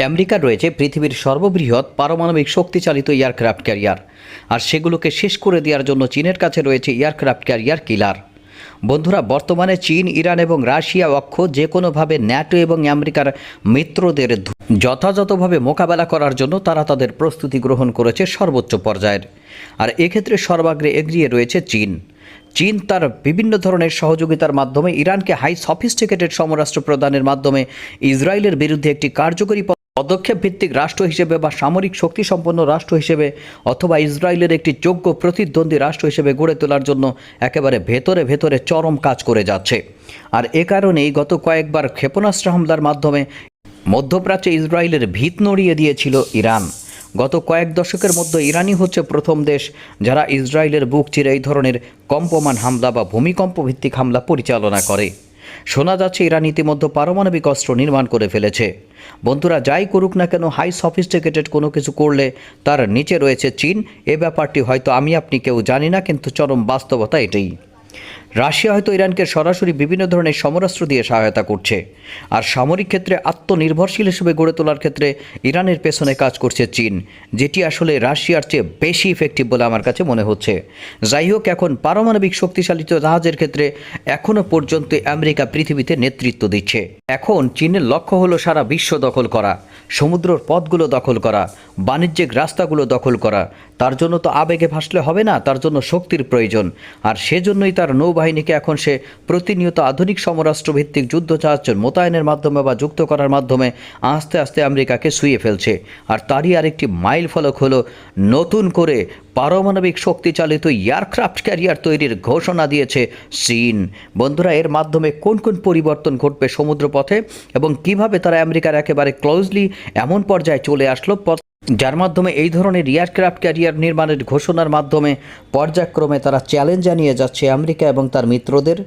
আমেরিকার রয়েছে পৃথিবীর সর্ববৃহৎ পারমাণবিক শক্তিচালিত এয়ারক্রাফট ক্যারিয়ার। আর সেগুলোকে শেষ করে দেওয়ার জন্য চীনের কাছে রয়েছে এয়ারক্রাফট ক্যারিয়ার কিলার। বন্ধুরা, বর্তমানে চীন, ইরান এবং রাশিয়া অক্ষ যে কোনোভাবে ন্যাটো এবং আমেরিকার মিত্রদের যথাযথভাবে মোকাবেলা করার জন্য তারা তাদের প্রস্তুতি গ্রহণ করেছে সর্বোচ্চ পর্যায়ের। আর এক্ষেত্রে সর্বাগ্রে এগিয়ে রয়েছে চীন। চীন তার বিভিন্ন ধরনের সহযোগিতার মাধ্যমে ইরানকে হাই সফিস্টিকেটেড সমরাষ্ট্র প্রদানের মাধ্যমে ইসরায়েলের বিরুদ্ধে একটি কার্যকরী পদক্ষেপ ভিত্তিক রাষ্ট্র হিসেবে বা সামরিক শক্তি সম্পন্ন রাষ্ট্র হিসেবে অথবা ইসরায়েলের একটি যোগ্য প্রতিদ্বন্দ্বী রাষ্ট্র হিসেবে গড়ে তোলার জন্য একেবারে ভেতরে ভেতরে চরম কাজ করে যাচ্ছে। আর এ কারণেই গত কয়েকবার ক্ষেপণাস্ত্র হামলার মাধ্যমে মধ্যপ্রাচ্যে ইসরায়েলের ভিত নড়িয়ে দিয়েছিল ইরান। গত কয়েক দশকের মধ্যে ইরানই হচ্ছে প্রথম দেশ যারা ইসরায়েলের বুক চিরে এই ধরনের কম্পমান হামলা বা ভূমিকম্প ভিত্তিক হামলা পরিচালনা করে। শোনা যাচ্ছে ইরান ইতিমধ্যে পারমাণবিক অস্ত্র নির্মাণ করে ফেলেছে। বন্ধুরা যাই করুক না কেন, হাই সফিস্টিকেটেড কোনো কিছু করলে তার নিচে রয়েছে চীন। এ ব্যাপারটি হয়তো আমি আপনি কেউ জানি না, কিন্তু চরম বাস্তবতা এটাই। রাশিয়া হয়তো ইরানকে সরাসরি বিভিন্ন ধরনের সমরাস্ত্র দিয়ে সহায়তা করছে। আর সামরিক ক্ষেত্রে আত্মনির্ভরশীল হিসেবে গড়ে তোলার ক্ষেত্রে ইরানের পেছনে কাজ করছে চীন, যেটি আসলে রাশিয়ার চেয়ে বেশি ইফেক্টিভ বলে আমার কাছে মনে হচ্ছে। যাই হোক, এখন পারমাণবিক শক্তিশালী জাহাজের ক্ষেত্রে এখনও পর্যন্ত আমেরিকা পৃথিবীতে নেতৃত্ব দিচ্ছে। এখন চীনের লক্ষ্য হলো সারা বিশ্ব দখল করা, সমুদ্রর পথগুলো দখল করা, বাণিজ্যিক রাস্তাগুলো দখল করা। তার জন্য তো আবেগে ভাসলে হবে না, তার জন্য শক্তির প্রয়োজন। আর সেজন্যই তার নৌবাহিনীকে এখন সে প্রতিনিয়ত আধুনিক সমরাষ্ট্র ভিত্তিক যুদ্ধ জাহাজ মোতায়েনের মাধ্যমে বা যুক্ত করার মাধ্যমে আস্তে আস্তে আমেরিকাকে শুয়ে ফেলছে। আর তারই আরেকটি মাইল ফলক হলো নতুন করে পারমাণবিক শক্তিচালিত এয়ারক্রাফট ক্যারিয়ার তৈরির ঘোষণা দিয়েছে চীন। বন্ধুরা, এর মাধ্যমে কোন কোন পরিবর্তন ঘটবে সমুদ্রপথে এবং কীভাবে তারা আমেরিকার একেবারে ক্লোজলি এমন পর্যায়ে চলে আসলো যার মাধ্যমে এই ধরনের এয়ারক্রাফট ক্যারিয়ার নির্মাণের ঘোষণার মাধ্যমে পর্যায়ক্রমে তারা চ্যালেঞ্জ জানিয়ে যাচ্ছে আমেরিকা এবং তার মিত্রদের।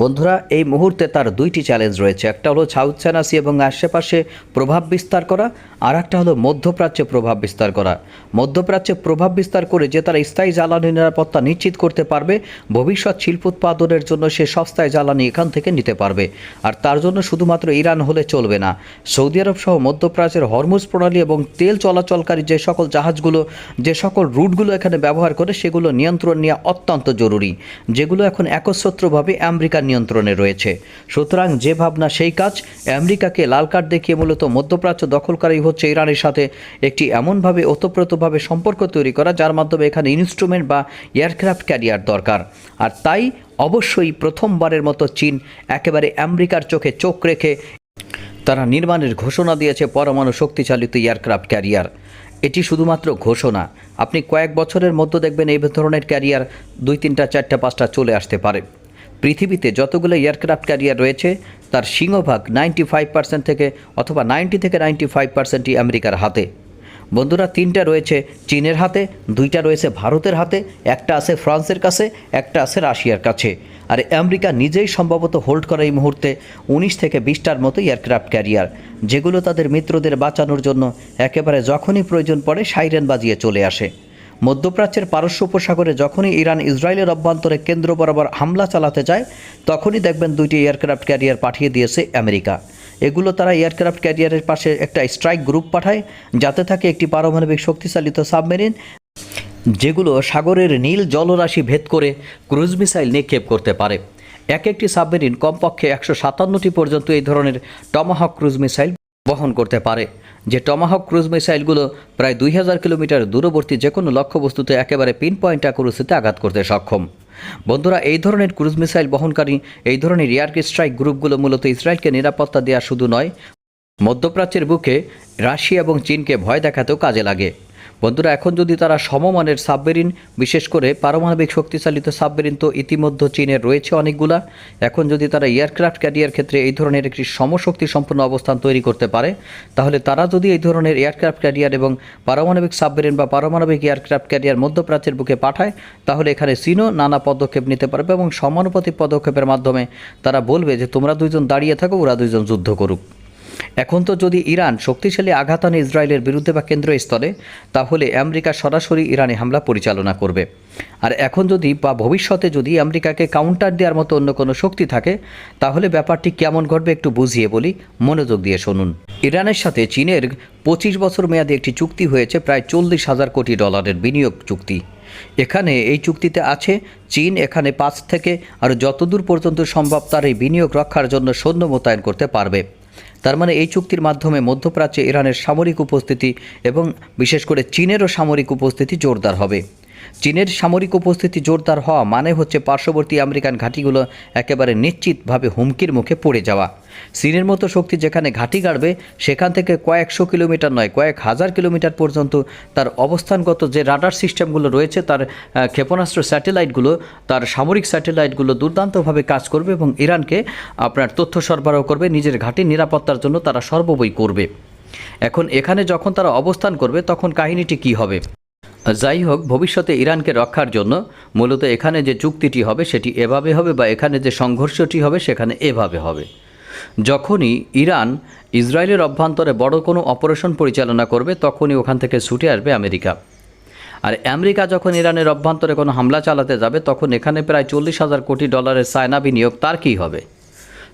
বন্ধুরা, এই মুহূর্তে তার দুইটি চ্যালেঞ্জ রয়েছে। একটা হলো সাউথ চায়না সি এবং আশেপাশে প্রভাব বিস্তার করা, আর একটা হলো মধ্যপ্রাচ্যে প্রভাব বিস্তার করা। মধ্যপ্রাচ্যে প্রভাব বিস্তার করে যে তারা স্থায়ী জ্বালানি নিরাপত্তা নিশ্চিত করতে পারবে, ভবিষ্যৎ শিল্প উৎপাদনের জন্য সে সস্তায় জ্বালানি এখান থেকে নিতে পারবে। আর তার জন্য শুধুমাত্র ইরান হলে চলবে না। সৌদি আরব সহ মধ্যপ্রাচ্যের হরমুজ প্রণালী এবং তেল চলাচলকারী যে সকল জাহাজগুলো, যে সকল রুটগুলো এখানে ব্যবহার করে, সেগুলো নিয়ন্ত্রণ নেওয়া অত্যন্ত জরুরি, যেগুলো এখন একচ্ছত্রভাবে আমেরিকার নিয়ন্ত্রণে রয়েছে। সুতরাং যে ভাবনা সেই কাজ, আমেরিকাকে লাল কার্ড দেখিয়ে মূলত মধ্যপ্রাচ্য দখলকারী হচ্ছে ইরানের সাথে একটি এমনভাবে ওতপ্রোতভাবে সম্পর্ক তৈরি করা, যার মাধ্যমে এখানে ইনস্ট্রুমেন্ট বা এয়ারক্রাফট ক্যারিয়ার দরকার। আর তাই অবশ্যই প্রথমবারের মতো চীন একেবারে আমেরিকার চোখে চোখ রেখে তারা নির্মাণের ঘোষণা দিয়েছে পরমাণু শক্তিচালিত এয়ারক্রাফট ক্যারিয়ার। এটি শুধুমাত্র ঘোষণা। আপনি কয়েক বছরের মধ্যে দেখবেন এই ধরনের ক্যারিয়ার দুই, তিনটা, চারটা, পাঁচটা চলে আসতে পারে। পৃথিবীতে যতগুলো এয়ারক্রাফট ক্যারিয়ার রয়েছে, তার সিংহভাগ নাইনটি ফাইভ পার্সেন্ট থেকে অথবা নাইনটি থেকে নাইনটি ফাইভ পার্সেন্টই আমেরিকার হাতে। বন্ধুরা, তিনটা রয়েছে চীনের হাতে, দুইটা রয়েছে ভারতের হাতে, একটা আছে ফ্রান্সের কাছে, একটা আছে রাশিয়ার কাছে। আর আমেরিকা নিজেই সম্ভবত হোল্ড করে এই মুহূর্তে উনিশ থেকে বিশটার মতো এয়ারক্রাফট ক্যারিয়ার, যেগুলো তাদের মিত্রদের বাঁচানোর জন্য একেবারে যখনই প্রয়োজন পড়ে সাইরেন বাজিয়ে চলে আসে। মধ্যপ্রাচ্যের পারস্য উপসাগরে যখনই ইরান ইসরায়েলের অভ্যন্তরে কেন্দ্র বরাবর হামলা চালাতে যায়, তখনই দেখবেন দুইটি এয়ারক্রাফট ক্যারিয়ার পাঠিয়ে দিয়েছে আমেরিকা। এগুলো তারা এয়ারক্রাফট ক্যারিয়ারের পাশে একটা স্ট্রাইক গ্রুপ পাঠায়, যাতে থাকে একটি পারমাণবিক শক্তিচালিত সাবমেরিন, যেগুলো সাগরের নীল জলরাশি ভেদ করে ক্রুজ মিসাইল নিক্ষেপ করতে পারে। এক একটি সাবমেরিন কমপক্ষে একশো সাতান্নটি পর্যন্ত এই ধরনের টমাহক ক্রুজ মিসাইল বহন করতে পারে। যে টমাহক ক্রুজ মিসাইলগুলো প্রায় দুই হাজার কিলোমিটার দূরবর্তী যে কোনো লক্ষ্যবস্তুতে একেবারে পিন পয়েন্ট অ্যাকুরেসিতে আঘাত করতে সক্ষম। বন্ধুরা, এই ধরনের ক্রুজ মিসাইল বহনকারী, এই ধরনের এয়ার স্ট্রাইক গ্রুপগুলো মূলত ইসরায়েলকে নিরাপত্তা দেওয়া শুধু নয়, মধ্যপ্রাচ্যের বুকে রাশিয়া এবং চীনকে ভয় দেখাতেও কাজে লাগে। বন্ধুরা, এখন যদি তারা সমমানের সাবমেরিন বিশেষ করে পারমাণবিক শক্তিচালিত সাবমেরিন তো ইতিমধ্যে চীনের রয়েছে অনেকগুলা, এখন যদি তারা এয়ারক্রাফট ক্যারিয়ার ক্ষেত্রে এই ধরনের একটি সমশক্তি সম্পন্ন অবস্থান তৈরি করতে পারে, তাহলে তারা যদি এই ধরনের এয়ারক্রাফট ক্যারিয়ার এবং পারমাণবিক সাবমেরিন বা পারমাণবিক এয়ারক্রাফট ক্যারিয়ার মধ্যপ্রাচ্যের বুকে পাঠায়, তাহলে এখানে চীনও নানা পদক্ষেপ নিতে পারবে এবং সমানুপাতিক পদক্ষেপের মাধ্যমে তারা বলবে যে তোমরা দুইজন দাঁড়িয়ে থাকো, ওরা দুইজন যুদ্ধ করুক। এখন তো যদি ইরান শক্তিশালী আঘাত আনে ইসরায়েলের বিরুদ্ধে বা কেন্দ্রীয় স্তরে তাহলে আমেরিকা সরাসরি ইরানে হামলা পরিচালনা করবে। আর এখন যদি বা ভবিষ্যতে যদি আমেরিকাকে কাউন্টার দেওয়ার মতো অন্য কোনো শক্তি থাকে, তাহলে ব্যাপারটি কেমন ঘটবে একটু বুঝিয়ে বলি, মনোযোগ দিয়ে শুনুন। ইরানের সাথে চীনের পঁচিশ বছর মেয়াদী একটি চুক্তি হয়েছে, প্রায় চল্লিশ হাজার কোটি ডলারের বিনিয়োগ চুক্তি। এখানে এই চুক্তিতে আছে, চীন এখানে পাঁচ থেকে আর যতদূর পর্যন্ত সম্ভব তার এই বিনিয়োগ রক্ষার জন্য সৈন্য মোতায়েন করতে পারবে। তার মানে এই চুক্তির মাধ্যমে মধ্যপ্রাচ্যে ইরানের সামরিক উপস্থিতি এবং বিশেষ করে চীনেরও সামরিক উপস্থিতি জোরদার হবে। চীনের সামরিক উপস্থিতি জোরদার হওয়া মানে হচ্ছে পার্শ্ববর্তী আমেরিকান ঘাঁটিগুলো একেবারে নিশ্চিতভাবে হুমকির মুখে পড়ে যাওয়া। চীনের মতো শক্তি যেখানে ঘাঁটি গাড়বে, সেখান থেকে কয়েকশো কিলোমিটার নয়, কয়েক হাজার কিলোমিটার পর্যন্ত তার অবস্থানগত যে রাডার সিস্টেমগুলো রয়েছে, তার ক্ষেপণাস্ত্র স্যাটেলাইটগুলো, তার সামরিক স্যাটেলাইটগুলো দুর্দান্তভাবে কাজ করবে এবং ইরানকে আপনার তথ্য সরবরাহ করবে, নিজের ঘাঁটির নিরাপত্তার জন্য তারা সর্ববই করবে। এখন এখানে যখন তারা অবস্থান করবে, তখন কাহিনীটি কী হবে? যাই হোক, ভবিষ্যতে ইরানকে রক্ষার জন্য মূলত এখানে যে চুক্তিটি হবে, সেটি এভাবে হবে বা এখানে যে সংঘর্ষটি হবে, সেখানে এভাবে হবে। যখনই ইরান ইসরায়েলের অভ্যন্তরে বড় কোনো অপারেশন পরিচালনা করবে, তখনই ওখান থেকে ছুটে আসবে আমেরিকা। আর আমেরিকা যখন ইরানের অভ্যন্তরে কোনো হামলা চালাতে যাবে, তখন এখানে প্রায় চল্লিশ হাজার কোটি ডলারের চায়না বিনিয়োগ, তার কী হবে?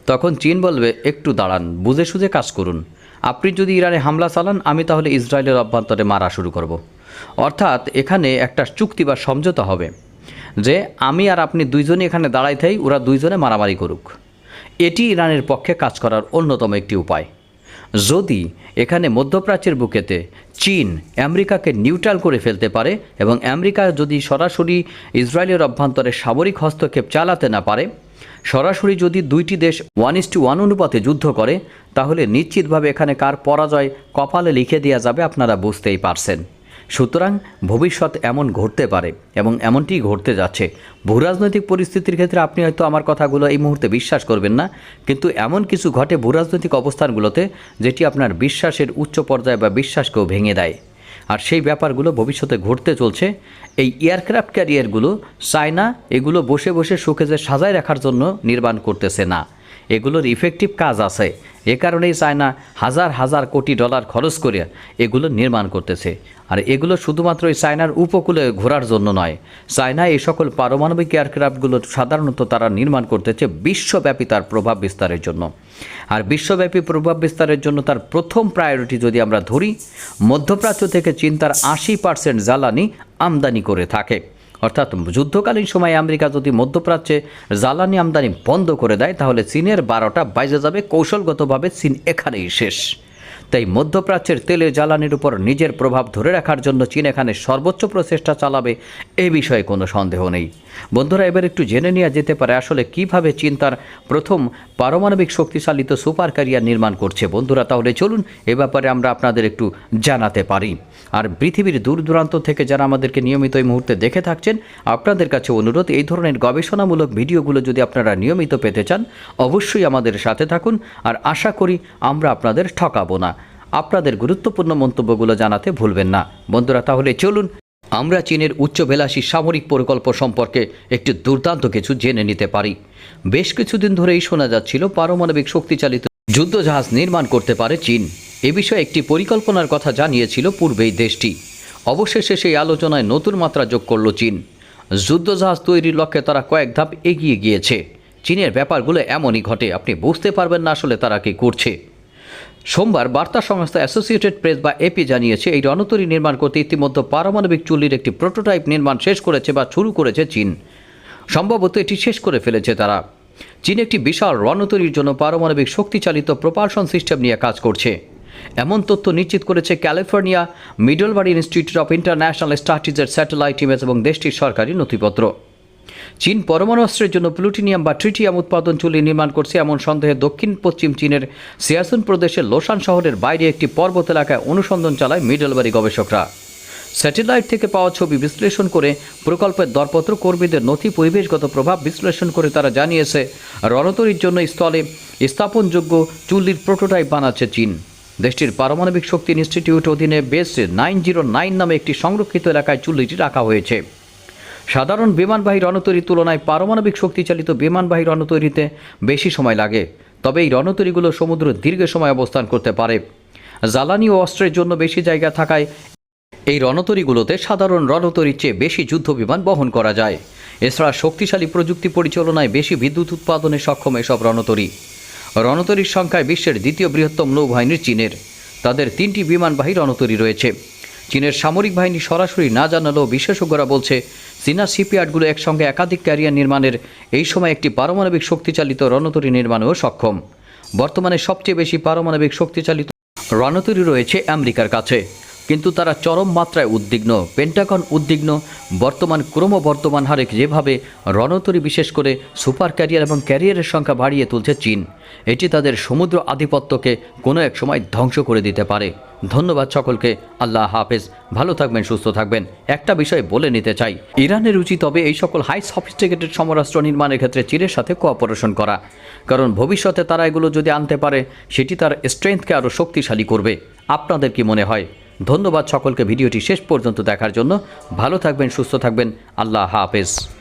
তখন চীন বলবে, একটু দাঁড়ান বুঝে সুঝে কাজ করুন। আপনি যদি ইরানে হামলা চালান, আমি তাহলে ইসরায়েলের অভ্যন্তরে মারা শুরু করব। অর্থাৎ এখানে একটা চুক্তি বা সমঝোতা হবে যে, আমি আর আপনি দুইজনই এখানে দাঁড়াই থাই ওরা দুইজনে মারামারি করুক। এটি ইরানের পক্ষে কাজ করার অন্যতম একটি উপায়। যদি এখানে মধ্যপ্রাচ্যের বুকেতে চীন আমেরিকাকে নিউট্রাল করে ফেলতে পারে এবং আমেরিকা যদি সরাসরি ইসরায়েলের অভ্যন্তরে সামরিক হস্তক্ষেপ চালাতে না পারে, সরাসরি যদি দুইটি দেশ ওয়ান ইস টু ওয়ান অনুপাতে যুদ্ধ করে, তাহলে নিশ্চিতভাবে এখানে কার পরাজয় কপালে লিখে দেওয়া যাবে, আপনারা বুঝতেই পারছেন। সুতরাং ভবিষ্যৎ এমন ঘটতে পারে এবং এমনটি ঘটতে যাচ্ছে। ভূরাজনৈতিক পরিস্থিতির ক্ষেত্রে আপনি হয়তো আমার কথাগুলো এই মুহূর্তে বিশ্বাস করবেন না, কিন্তু এমন কিছু ঘটে ভূরাজনৈতিক অবস্থানগুলোতে যেটি আপনার বিশ্বাসের উচ্চ পর্যায়ে বা বিশ্বাসকেও ভেঙে দেয়। আর সেই ব্যাপারগুলো ভবিষ্যতে ঘটতে চলছে। এই এয়ারক্রাফট ক্যারিয়ারগুলো চায়না এগুলো বসে বসে শোকেজে সাজায় রাখার জন্য নির্মাণ করতেছে না। এগুলোর ইফেক্টিভ কাজ আছে। এ কারণেই চায়না হাজার হাজার কোটি ডলার খরচ করে এগুলো নির্মাণ করতেছে। আর এগুলো শুধুমাত্র চায়নার উপকূলে ঘোরার জন্য নয়। চায়না এই সকল পারমাণবিক এয়ারক্রাফটগুলো সাধারণত তারা নির্মাণ করতেছে বিশ্বব্যাপী তার প্রভাব বিস্তারের জন্য। আর বিশ্বব্যাপী প্রভাব বিস্তারের জন্য তার প্রথম প্রায়োরিটি যদি আমরা ধরি, মধ্যপ্রাচ্য থেকে চীন তার আশি পার্সেন্ট জ্বালানি আমদানি করে থাকে। অর্থাৎ যুদ্ধকালীন সময়ে আমেরিকা যদি মধ্যপ্রাচ্যে জ্বালানি আমদানি বন্ধ করে দেয়, তাহলে চীনের বারোটা বাইজে যাবে কৌশলগতভাবে চীন এখানেই শেষ। তাই মধ্যপ্রাচ্যের তেলে জ্বালানির উপর নিজের প্রভাব ধরে রাখার জন্য চীন এখানে সর্বোচ্চ প্রচেষ্টা চালাবে এ বিষয়ে কোনো সন্দেহ নেই। বন্ধুরা, এবার একটু জেনে নেওয়া যেতে পারে আসলে কীভাবে চীন তার প্রথম পারমাণবিক শক্তিশালিত সুপার ক্যারিয়ার নির্মাণ করছে। বন্ধুরা, তাহলে চলুন এ ব্যাপারে আমরা আপনাদের একটু জানাতে পারি। আর পৃথিবীর দূর দূরান্ত থেকে যারা আমাদেরকে নিয়মিত এই মুহূর্তে দেখে থাকছেন, আপনাদের কাছে অনুরোধ, এই ধরনের গবেষণামূলক ভিডিওগুলো যদি আপনারা নিয়মিত পেতে চান, অবশ্যই আমাদের সাথে থাকুন। আর আশা করি আমরা আপনাদের ঠকাবো না। আপনাদের গুরুত্বপূর্ণ মন্তব্যগুলো জানাতে ভুলবেন না। বন্ধুরা, তাহলে চলুন আমরা চীনের উচ্চবিলাসী সামরিক প্রকল্প সম্পর্কে একটি দুর্দান্ত কিছু জেনে নিতে পারি। বেশ কিছুদিন ধরেই শোনা যাচ্ছিল পারমাণবিক শক্তিচালিত যুদ্ধজাহাজ নির্মাণ করতে পারে চীন। এ বিষয়ে একটি পরিকল্পনার কথা জানিয়েছিল পূর্বেই দেশটি। অবশেষে সেই আলোচনায় নতুন মাত্রা যোগ করল চীন। যুদ্ধজাহাজ তৈরির লক্ষ্যে তারা কয়েক ধাপ এগিয়ে গিয়েছে। চীনের ব্যাপারগুলো এমনই ঘটে, আপনি বুঝতে পারবেন না আসলে তারা কি করছে। সোমবার বার্তা সংস্থা অ্যাসোসিয়েটেড প্রেস বা এপি জানিয়েছে, এই রণতরী নির্মাণ করতে ইতিমধ্যে পারমাণবিক চুল্লির একটি প্রোটোটাইপ নির্মাণ শেষ করেছে বা শুরু করেছে চীন। সম্ভবত এটি শেষ করে ফেলেছে তারা। চীন একটি বিশাল রণতরীর জন্য পারমাণবিক শক্তিচালিত প্রপালশন সিস্টেম নিয়ে কাজ করছে। এমন তথ্য নিশ্চিত করেছে California Middlebury Institute of International স্ট্র্যাটেজির satellite image এবং দেশটির সরকারি নথিপত্র। চীন পরমাণু অস্ত্রের জন্য প্লুটিনিয়াম বা ট্রিটিয়াম উৎপাদন চুল্লি নির্মাণ করছে এমন সন্দেহে দক্ষিণ পশ্চিম চীনের সিয়াসুন প্রদেশের লোসান শহরের বাইরে একটি পর্বত এলাকায় অনুসন্ধান চালায় মিডলবাড়ি গবেষকরা। স্যাটেলাইট থেকে পাওয়া ছবি বিশ্লেষণ করে প্রকল্পের দরপত্র কর্মীদের নথি পরিবেশগত প্রভাব বিশ্লেষণ করে তারা জানিয়েছে, রণতরীর জন্য স্থলে স্থাপনযোগ্য চুল্লির প্রোটোটাইপ বানাচ্ছে চীন। দেশটির পারমাণবিক শক্তি ইনস্টিটিউট অধীনে বেস নাইন জিরো নাইন নামে একটি সংরক্ষিত এলাকায় চুল্লিটি রাখা হয়েছে। সাধারণ বিমানবাহী রণতরীর তুলনায় পারমাণবিক শক্তিচালিত বিমানবাহী রণতরীতে বেশি সময় লাগে। তবে এই রণতরীগুলো সমুদ্র দীর্ঘ সময় অবস্থান করতে পারে। জ্বালানি ও অস্ত্রের জন্য বেশি জায়গা থাকায় এই রণতরীগুলোতে সাধারণ রণতরীর চেয়ে বেশি যুদ্ধ বিমান বহন করা যায়। এছাড়া শক্তিশালী প্রযুক্তি পরিচালনায় বেশি বিদ্যুৎ উৎপাদনে সক্ষম এসব রণতরী। রণতরীর সংখ্যায় বিশ্বের দ্বিতীয় বৃহত্তম নৌবাহিনীর চীনের। তাদের তিনটি বিমানবাহী রণতরী রয়েছে। চীনের সামরিক বাহিনী সরাসরি না জানালেও বিশেষজ্ঞরা বলছে চীনা শিপইয়ার্ডগুলো একসঙ্গে একাধিক ক্যারিয়ার নির্মাণের এই সময় একটি পারমাণবিক শক্তিচালিত রণতরী নির্মাণেও সক্ষম। বর্তমানে সবচেয়ে বেশি পারমাণবিক শক্তিচালিত রণতরী রয়েছে আমেরিকার কাছে। কিন্তু তারা চরম মাত্রায় উদ্বিগ্ন পেন্টাগন উদ্বিগ্ন, বর্তমান ক্রমবর্তমান হারে যেভাবে রণতরী বিশেষ করে সুপার ক্যারিয়ার এবং ক্যারিয়ারের সংখ্যা বাড়িয়ে তুলছে চীন, এটি তাদের সমুদ্র আধিপত্যকে কোনো এক সময় ধ্বংস করে দিতে পারে। ধন্যবাদ সকলকে, আল্লাহ হাফেজ। ভালো থাকবেন, সুস্থ থাকবেন। একটা বিষয় বলে নিতে চাই। ইরানের উচিত তবে এই সকল হাই সফিস্টিকেটেড সমরাষ্ট্র নির্মাণের ক্ষেত্রে চীনের সাথে কোঅপারেশন করা। কারণ ভবিষ্যতে তারা এগুলো যদি আনতে পারে, সেটি তার স্ট্রেংথকে আরও শক্তিশালী করবে। আপনাদের কি মনে হয়? ধন্যবাদ সকলকে ভিডিওটি শেষ পর্যন্ত দেখার জন্য। ভালো থাকবেন সুস্থ থাকবেন। আল্লাহ হাফেজ।